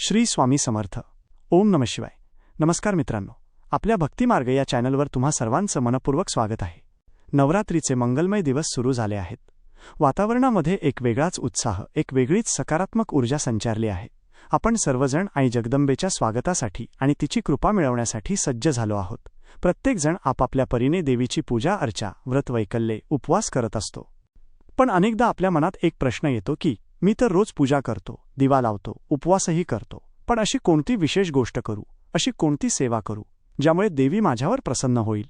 श्री स्वामी समर्थ. ओम नम शिवाय. नमस्कार मित्रांनो. आपल्या भक्तिमार्ग या चॅनलवर तुम्हा सर्वांचं मनपूर्वक स्वागत आहे. नवरात्रीचे मंगलमय दिवस सुरू झाले आहेत. वातावरणामध्ये एक वेगळाच उत्साह एक वेगळीच सकारात्मक ऊर्जा संचारली आहे. आपण सर्वजण आई जगदंबेच्या स्वागतासाठी आणि तिची कृपा मिळवण्यासाठी सज्ज झालो आहोत. प्रत्येकजण आपापल्या परीने देवीची पूजा अर्चा व्रतवैकल्ये उपवास करत असतो. पण अनेकदा आपल्या मनात एक प्रश्न येतो की मी तर रोज पूजा करतो दिवा लावतो उपवासही करतो. पण अशी कोणती विशेष गोष्ट करू? अशी कोणती सेवा करू? ज्यामुळे देवी माझ्यावर प्रसन्न होईल.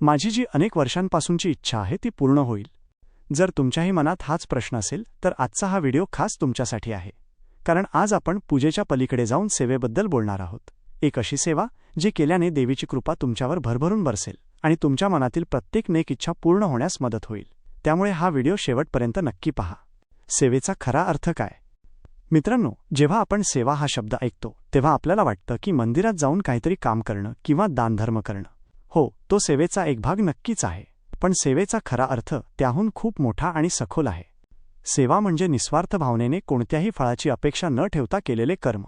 माझी जी अनेक वर्षांपासूनची इच्छा आहे ती पूर्ण होईल. जर तुमच्याही मनात हाच प्रश्न असेल तर आजचा हा व्हिडिओ खास तुमच्यासाठी आहे. कारण आज आपण पूजेच्या पलीकडे जाऊन सेवेबद्दल बोलणार आहोत. एक अशी सेवा जी केल्याने देवीची कृपा तुमच्यावर भरभरून बरसेल आणि तुमच्या मनातील प्रत्येक नेक इच्छा पूर्ण होण्यास मदत होईल. त्यामुळे हा व्हिडिओ शेवटपर्यंत नक्की पहा. सेवेचा खरा अर्थ काय? मित्रांनो जेव्हा आपण सेवा हा शब्द ऐकतो तेव्हा आपल्याला वाटतं की मंदिरात जाऊन काहीतरी काम करणं किंवा दानधर्म करणं. हो तो सेवेचा एक भाग नक्कीच आहे. पण सेवेचा खरा अर्थ त्याहून खूप मोठा आणि सखोल आहे. सेवा म्हणजे निस्वार्थ भावनेने कोणत्याही फळाची अपेक्षा न ठेवता केलेले कर्म.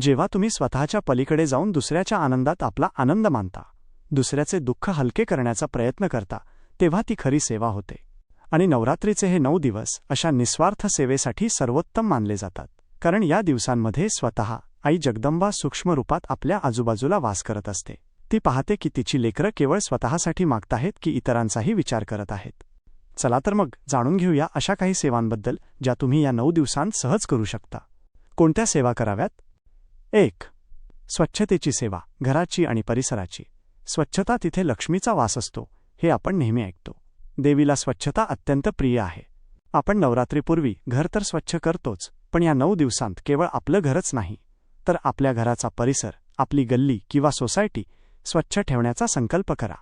जेव्हा तुम्ही स्वतःच्या पलीकडे जाऊन दुसऱ्याच्या आनंदात आपला आनंद मानता दुसऱ्याचे दुःख हलके करण्याचा प्रयत्न करता तेव्हा ती खरी सेवा होते. आणि नवरात्रीचे हे नऊ दिवस अशा निस्वार्थ सेवेसाठी सर्वोत्तम मानले जातात. कारण या दिवसांमध्ये स्वतः आई जगदंबा सूक्ष्म रूपात आपल्या आजूबाजूला वास करत असते. ती पाहते की तिची लेकरं केवळ स्वतःसाठी मागताहेत की इतरांचाही विचार करत आहेत. चला तर मग जाणून घेऊया अशा काही सेवांबद्दल ज्या तुम्ही या नऊ दिवसांत सहज करू शकता. कोणत्या सेवा कराव्यात? एक. स्वच्छतेची सेवा घराची आणि परिसराची. स्वच्छता तिथे लक्ष्मीचा वास असतो हे आपण नेहमी ऐकतो. देवीला स्वच्छता अत्यंत प्रिय आहे. आपण नवरात्रीपूर्वी घर तर स्वच्छ करतोच पण या नऊ दिवसांत केवळ आपलं घरच नाही तर आपल्या घराचा परिसर आपली गल्ली किंवा सोसायटी स्वच्छ ठेवण्याचा संकल्प करा.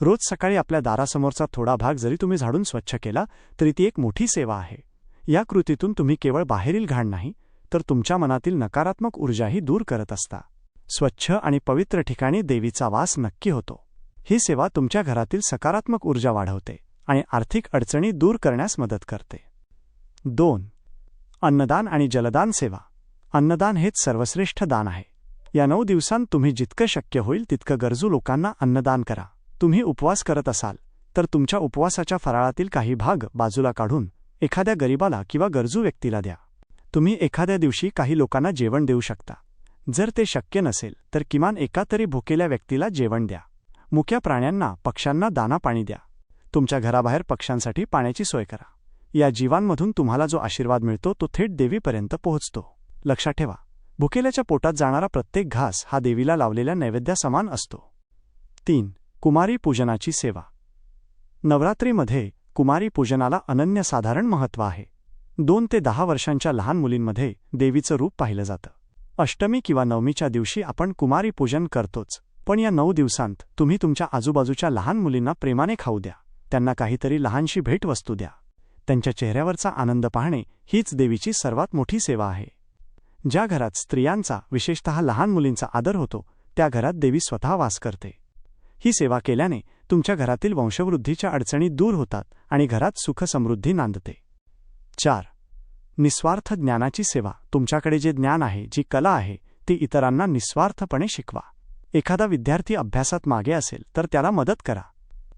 रोज सकाळी आपल्या दारासमोरचा थोडा भाग जरी तुम्ही झाडून स्वच्छ केला तरी ती एक मोठी सेवा आहे. या कृतीतून तुम्ही केवळ बाहेरील घाण नाही तर तुमच्या मनातील नकारात्मक ऊर्जाही दूर करत असता. स्वच्छ आणि पवित्र ठिकाणी देवीचा वास नक्की होतो. ही सेवा तुमच्या घरातील सकारात्मक ऊर्जा वाढवते आणि आर्थिक अडचणी दूर करण्यास मदत करते. दोन. अन्नदान आणि जलदान सेवा. अन्नदान हेच सर्वश्रेष्ठ दान आहे. या नऊ दिवसांत तुम्ही जितकं शक्य होईल तितकं गरजू लोकांना अन्नदान करा. तुम्ही उपवास करत असाल तर तुमच्या उपवासाच्या फराळातील काही भाग बाजूला काढून एखाद्या गरीबाला किंवा गरजू व्यक्तीला द्या. तुम्ही एखाद्या दिवशी काही लोकांना जेवण देऊ शकता. जर ते शक्य नसेल तर किमान एका तरी भुकेल्या व्यक्तीला जेवण द्या. मुक्या प्राण्यांना पक्ष्यांना दाना पाणी द्या. तुमच्या घराबाहेर पक्ष्यांसाठी पाण्याची सोय करा. या जीवांमधून तुम्हाला जो आशीर्वाद मिळतो तो थेट देवीपर्यंत पोहोचतो. लक्षात ठेवा भुकेल्याच्या पोटात जाणारा प्रत्येक घास हा देवीला लावलेल्या नैवेद्यासमान असतो. तीन कुमारी पूजनाची सेवा. नवरात्रीमध्ये कुमारी पूजनाला अनन्यसाधारण महत्त्व आहे. दोन ते दहा वर्षांच्या लहान मुलींमध्ये देवीचं रूप पाहिलं जातं. अष्टमी किंवा नवमीच्या दिवशी आपण कुमारी पूजन करतोच. पण या नऊ दिवसांत तुम्ही तुमच्या आजूबाजूच्या लहान मुलींना प्रेमाने खाऊ द्या. त्यांना काहीतरी लहानशी भेटवस्तू द्या. त्यांच्या चेहऱ्यावरचा आनंद पाहणे हीच देवीची सर्वात मोठी सेवा आहे. ज्या घरात स्त्रियांचा विशेषतः लहान मुलींचा आदर होतो त्या घरात देवी स्वतः वास करते. ही सेवा केल्याने तुमच्या घरातील वंशवृद्धीच्या अडचणी दूर होतात आणि घरात सुखसमृद्धी नांदते. चार. निस्वार्थ ज्ञानाची सेवा. तुमच्याकडे जे ज्ञान आहे जी कला आहे ती इतरांना निस्वार्थपणे शिकवा. एखादा विद्यार्थी अभ्यासात मागे असेल तर त्याला मदत करा.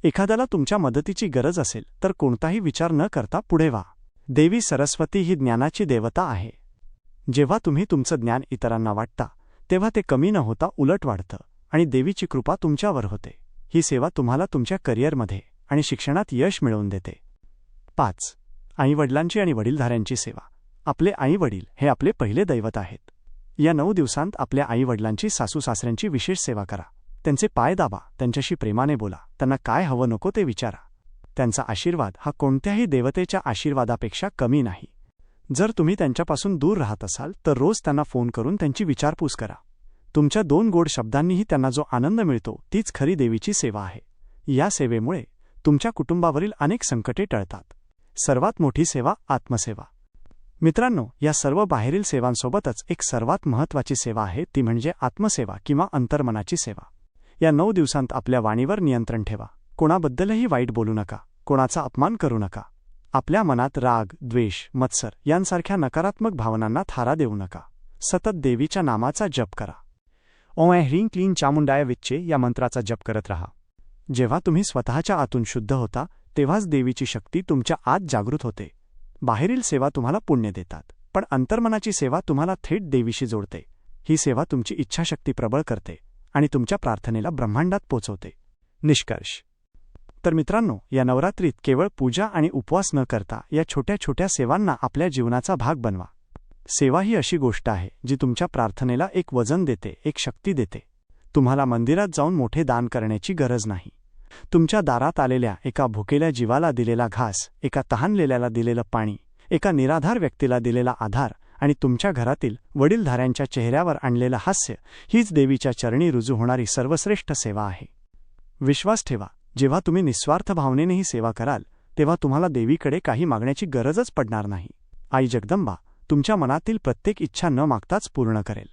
एखाद्याला तुमच्या मदतीची गरज असेल तर कोणताही विचार न करता पुढे व्हा. देवी सरस्वती ही ज्ञानाची देवता आहे. जेव्हा तुम्ही तुमचं ज्ञान इतरांना वाटता तेव्हा ते कमी न होता उलट वाढतं आणि देवीची कृपा तुमच्यावर होते. ही सेवा तुम्हाला तुमच्या करिअरमध्ये आणि शिक्षणात यश मिळवून देते. पाच. आईवडिलांची आणि वडीलधाऱ्यांची सेवा. आपले आईवडील हे आपले पहिले दैवत आहेत. या नऊ दिवसांत आपल्या आईवडिलांची सासू सासऱ्यांची विशेष सेवा करा. त्यांचे पाय दाबा त्यांच्याशी प्रेमाने बोला. त्यांना काय हवं नको ते विचारा. त्यांचा आशीर्वाद हा कोणत्याही देवतेच्या आशीर्वादापेक्षा कमी नाही. जर तुम्ही त्यांच्यापासून दूर राहत असाल तर रोज त्यांना फोन करून त्यांची विचारपूस करा. तुमच्या दोन गोड शब्दांनीही त्यांना जो आनंद मिळतो तीच खरी देवीची सेवा आहे. या सेवेमुळे तुमच्या कुटुंबावरील अनेक संकटे टळतात. सर्वात मोठी सेवा आत्मसेवा. मित्रांनो या सर्व बाहेरील सेवांसोबतच एक सर्वात महत्त्वाची सेवा आहे ती म्हणजे आत्मसेवा किंवा अंतर्मनाची सेवा. या नऊ दिवसांत आपल्या वाणीवर नियंत्रण ठेवा. कोणाबद्दलही वाईट बोलू नका. कोणाचा अपमान करू नका. आपल्या मनात राग द्वेष मत्सर यांसारख्या नकारात्मक भावनांना थारा देऊ नका. सतत देवीच्या नामाचा जप करा. ओम ऐ ह्रीं क्लीन चामुंडाय विच्चे या मंत्राचा जप करत राहा. जेव्हा तुम्ही स्वतःच्या आतून शुद्ध होता तेव्हाच देवीची शक्ती तुमच्या आत जागृत होते. बाहेरील सेवा तुम्हाला पुण्य देतात पण अंतर्मनाची सेवा तुम्हाला थेट देवीशी जोडते. ही सेवा तुमची इच्छाशक्ती प्रबळ करते आणि तुमच्या प्रार्थनेला ब्रह्मांडात पोचवते. निष्कर्ष. तर मित्रांनो या नवरात्रीत केवळ पूजा आणि उपवास न करता या छोट्या छोट्या सेवांना आपल्या जीवनाचा भाग बनवा. सेवा ही अशी गोष्ट आहे जी तुमच्या प्रार्थनेला एक वजन देते एक शक्ती देते. तुम्हाला मंदिरात जाऊन मोठे दान करण्याची गरज नाही. तुमच्या दारात आलेल्या एका भुकेल्या जीवाला दिलेला घास एका तहानलेल्याला दिलेलं पाणी एका निराधार व्यक्तीला दिलेला आधार आणि तुमच्या घरातील वडीलधाऱ्यांच्या चेहऱ्यावर आणलेलं हास्य हीच देवीच्या चरणी रुजू होणारी सर्वश्रेष्ठ सेवा आहे. विश्वास ठेवा जेव्हा तुम्ही निस्वार्थ भावनेने ही सेवा कराल तेव्हा तुम्हाला देवीकडे काही मागण्याची गरजच पडणार नाही. आई जगदंबा तुमच्या मनातील प्रत्येक इच्छा न मागताच पूर्ण करेल.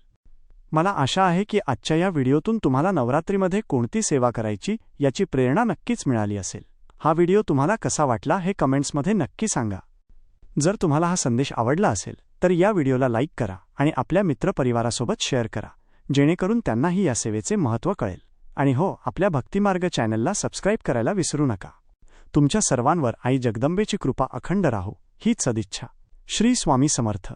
मला आशा आहे की आजच्या या व्हिडिओतून तुम्हाला नवरात्रीमध्ये कोणती सेवा करायची याची प्रेरणा नक्कीच मिळाली असेल. हा व्हिडिओ तुम्हाला कसा वाटला हे कमेंट्समध्ये नक्की सांगा. जर तुम्हाला हा संदेश आवडला असेल तर या व्हिडिओला लाईक करा आणि आपल्या मित्रपरिवारासोबत शेअर करा जेणेकरून त्यांनाही या सेवेचे महत्त्व कळेल. आणि हो आपल्या भक्तिमार्ग चॅनलला सबस्क्राईब करायला विसरू नका. तुमच्या सर्वांवर आई जगदंबेची कृपा अखंड राहो हीच सदिच्छा. श्री स्वामी समर्थ.